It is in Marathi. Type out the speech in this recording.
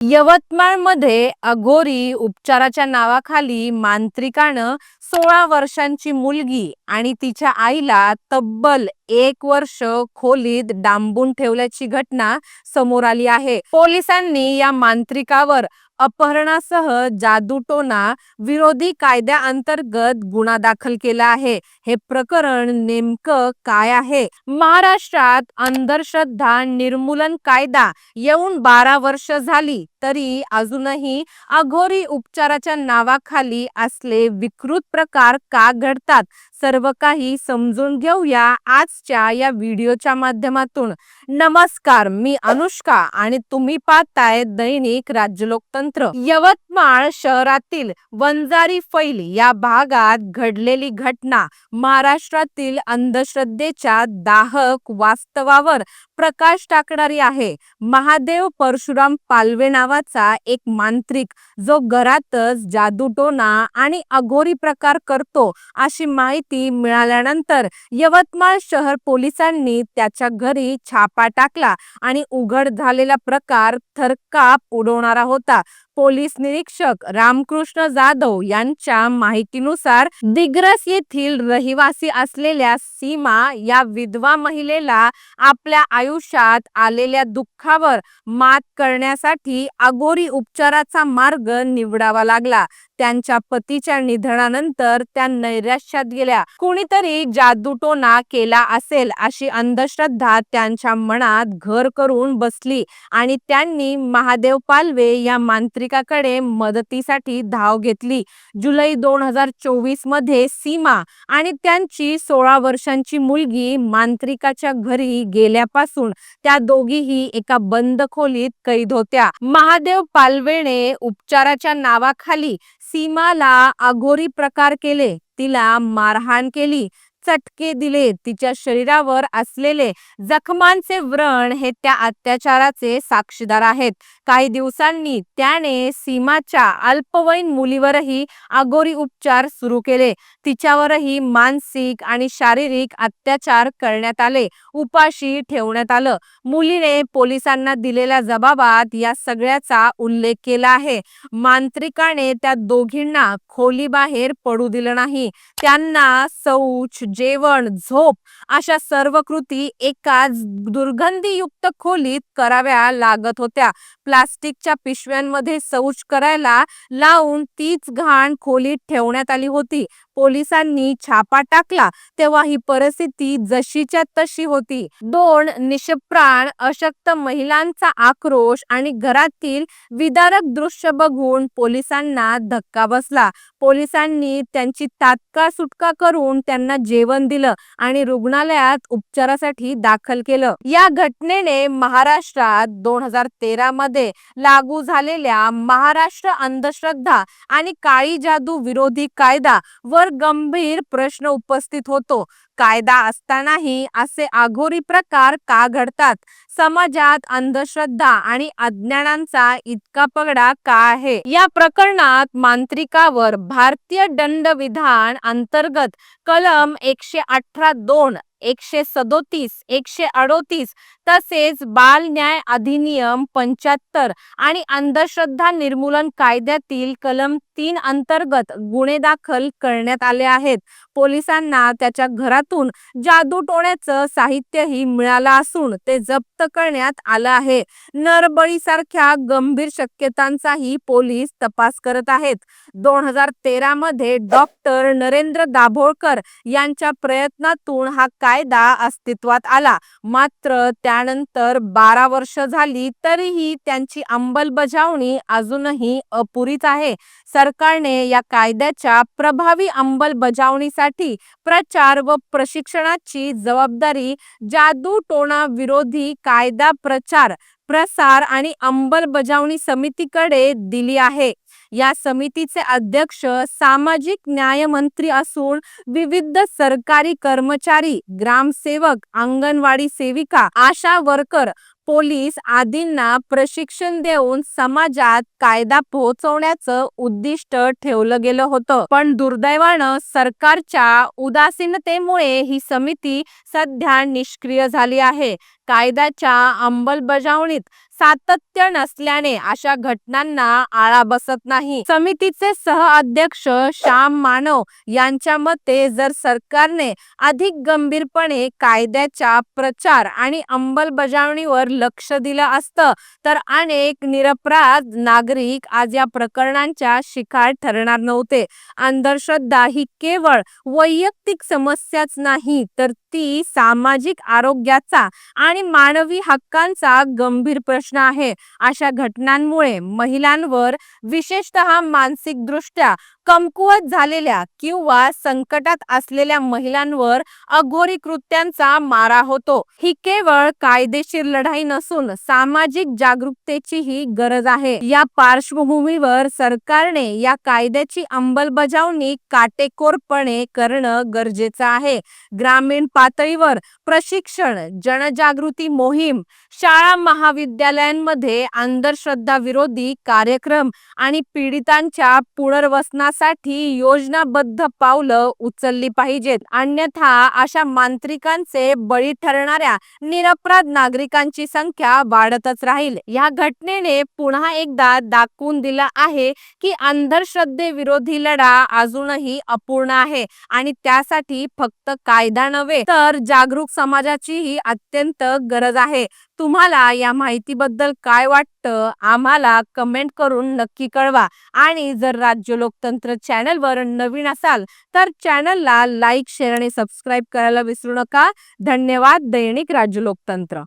यवतमाळमध्ये अघोरी उपचाराच्या नावाखाली मांत्रिकानं सोळा वर्षांची मुलगी आणि तिच्या आईला तब्बल एक वर्ष खोलीत डांबून ठेवल्याची घटना समोर आली आहे. पोलिसांनी या मांत्रिकावर अपहरणासह जादूटोना विरोधी कायद्याअंतर्गत गुन्हा दाखल केला आहे. हे प्रकरण नेमकं काय आहे? महाराष्ट्रात अंधश्रद्धा निर्मूलन कायदा येऊन बारा वर्ष झाली. तरी अजूनही अघोरी उपचाराच्या नावाखाली असले विकृत प्रकार का घडतात सर्व काही समजून घेऊया आजच्या या व्हिडिओच्या माध्यमातून. नमस्कार मी अनुष्का आणि तुम्ही पाहताय दैनिक राज्यलोकतंत्र. यवतमाळ शहरातील वंजारी फैल या भागात घडलेली घटना महाराष्ट्रातील अंधश्रद्धेच्या दाहक वास्तवावर प्रकाश टाकणारी आहे. महादेव परशुराम पालवे नाव नावाचा एक मांत्रिक जो घरातच जादूटोना आणि अघोरी प्रकार करतो अशी माहिती मिळाल्यानंतर यवतमाळ शहर पोलिसांनी त्याच्या घरी छापा टाकला आणि उघड झालेला प्रकार थरकाप उडवणारा होता. पोलीस निरीक्षक रामकृष्ण जाधव यांच्या माहितीनुसार दिग्रस येथील रहिवासी असलेल्या सीमा या विधवा महिलेला आपल्या आयुष्यात आलेल्या दुःखावर मात करण्यासाठी अघोरी उपचाराचा मार्ग निवडावा लागला. त्यांच्या पतीच्या निधनानंतर त्या नैराश्यात गेल्या. कुणीतरी जादूटोना केला असेल अशी अंधश्रद्धा त्यांच्या मनात घर करून बसली आणि त्यांनी महादेव पालवे या मांत्रिकाकडे मदतीसाठी धाव घेतली. जुलै दोन हजार चोवीसमध्ये सीमा आणि त्यांची सोळा वर्षांची मुलगी मांत्रिकाच्या घरी गेल्यापासून त्या दोघीही एका बंद खोलीत कैद होत्या. महादेव पालवेने उपचाराच्या नावाखाली सीमाला अघोरी प्रकार केले. तिला मारहाण केली. चटके दिले तिच्या शरीरावर असलेले जखमांचे व्रण हे त्या अत्याचाराचे साक्षीदार आहेत. काही दिवसांनी त्याने सीमाच्या अल्पवयीन मुलीवरही अघोरी उपचार सुरू केले. तिच्यावरही मानसिक आणि शारीरिक अत्याचार करण्यात आले. उपाशी ठेवण्यात आलं. मुलीने पोलिसांना दिलेल्या जबाबात या सगळ्याचा उल्लेख केला आहे. मांत्रिकाने त्या दोघींना खोलीबाहेर पडू दिलं नाही. त्यांना शौच जेवण झोप अशा सर्व कृती एकाच दुर्गंधीयुक्त खोलीत कराव्या लागत होत्या. प्लास्टिकच्या पिशव्यांमध्ये शौच करायला लावून तीच घाण खोलीत ठेवण्यात आली होती. पोलिसांनी छापा टाकला तेव्हा ही परिस्थिती जशीच्या तशी होती. दोन निष्प्राण अशक्त महिलांचा आक्रोश आणि घरातील विदारक दृश्य बघून पोलिसांना धक्का बसला. पोलिसांनी त्यांची तात्काळ सुटका करून त्यांना जेवण दिलं आणि रुग्णालयात उपचारासाठी दाखल केलं. या घटनेने महाराष्ट्रात दोन हजार तेरा मध्ये लागू झालेल्या महाराष्ट्र अंधश्रद्धा आणि काळी जादू विरोधी कायदा व वर गंभीर प्रश्न उपस्थित होतो. कायदा असतानाही असे आघोरी प्रकार का घडतात? समाजात अंधश्रद्धा आणि अज्ञानांचा इतका पगडा का आहे? या प्रकरणात मांत्रिकावर भारतीय दंड विधान अंतर्गत कलम एकशे अठरा दोन एकशे सदोतीस एकशे अडोतीस तसेच बाल न्याय अधिनियम पंच्याहत्तर आणि अंधश्रद्धा निर्मूलन कायद्यातील कलम तीन अंतर्गत गुन्हे दाखल करण्यात आले आहेत. पोलिसांना त्याच्या घरातून जादूटोण्याचं साहित्यही मिळालं असून ते जप्त करण्यात आलं आहे. नरबळीसारख्या गंभीर शक्यतांचाही पोलीस तपास करत आहेत. दोन हजार तेरा मध्ये डॉक्टर नरेंद्र दाभोळकर यांच्या प्रयत्नातून हा कायदा अस्तित्वात आला. मात्र त्यानंतर बारा वर्ष झाली तरीही त्यांची अंमलबजावणी अजूनही अपुरीच आहे. सरकारने या कायद्याच्या प्रभावी अंमलबजावणीसाठी प्रचार व प्रशिक्षणाची जबाबदारी जादू टोणा विरोधी कायदा प्रचार प्रसार आणि अंमलबजावणी समितीकडे दिली आहे. या समितीचे अध्यक्ष सामाजिक न्याय मंत्री असून विविध सरकारी कर्मचारी ग्रामसेवक अंगणवाडी सेविका आशा वर्कर पोलीस आदींना प्रशिक्षण देऊन समाजात कायदा पोहोचवण्याचं उद्दिष्ट ठेवलं गेलं होतं. पण दुर्दैवानं सरकारच्या उदासीनतेमुळे ही समिती सध्या निष्क्रिय झाली आहे. कायद्याच्या अंमलबजावणीत सातत्य नसल्याने अशा घटनांना आळा बसत नाही. समितीचे सह अध्यक्ष श्याम मानव यांच्या मते जर सरकारने अधिक गंभीरपणे कायद्याच्या प्रचार आणि अंमलबजावणीवर लक्ष दिलं असतं तर अनेक निरपराध नागरिक आज या प्रकरणांच्या शिकार ठरणार नव्हते. अंधश्रद्धा ही केवळ वैयक्तिक समस्याच नाही तर ती सामाजिक आरोग्याचा आणि मानवी हक्कांचा गंभीर प्रश्न आहे. अशा घटनांमुळे महिलांवर विशेषतः मानसिकदृष्ट्या कमकुवत झालेल्या किंवा संकटात असलेल्या महिलांवर अघोरी कृत्यांचा मारा होतो. ही केवळ कायदेशीर लढाई नसून सामाजिक जागरूकतेचीही गरज आहे. या पार्श्वभूमीवर सरकारने या कायद्याची अंमलबजावणी काटेकोरपणे करणं गरजेचं आहे. ग्रामीण पातळीवर प्रशिक्षण जनजागृती मोहीम शाळा महाविद्यालयांमध्ये अंधश्रद्धा विरोधी कार्यक्रम आणि पीडितांच्या पुनर्वसनास पुनर्वसनासाठी योजनाबद्ध पावलं उचलली पाहिजेत. अन्यथा अशा मांत्रिकांचे बळी ठरणाऱ्या निरपराध नागरिकांची संख्या वाढतच राहील. या घटनेने पुन्हा एकदा दाखवून दिला आहे की अंधश्रद्धेविरोधी लढा अजूनही अपूर्ण आहे आणि त्यासाठी फक्त कायदा नव्हे तर जागरूक समाजाचीही अत्यंत गरज आहे. तुम्हाला या माहितीबद्दल काय वाटतं आम्हाला कमेंट करून नक्की कळवा. आणि जर राज्य लोकतंत्र चॅनलवर नवीन असाल तर चॅनलला लाईक शेअर आणि सबस्क्राईब करायला विसरू नका. धन्यवाद दैनिक राज्य लोकतंत्र.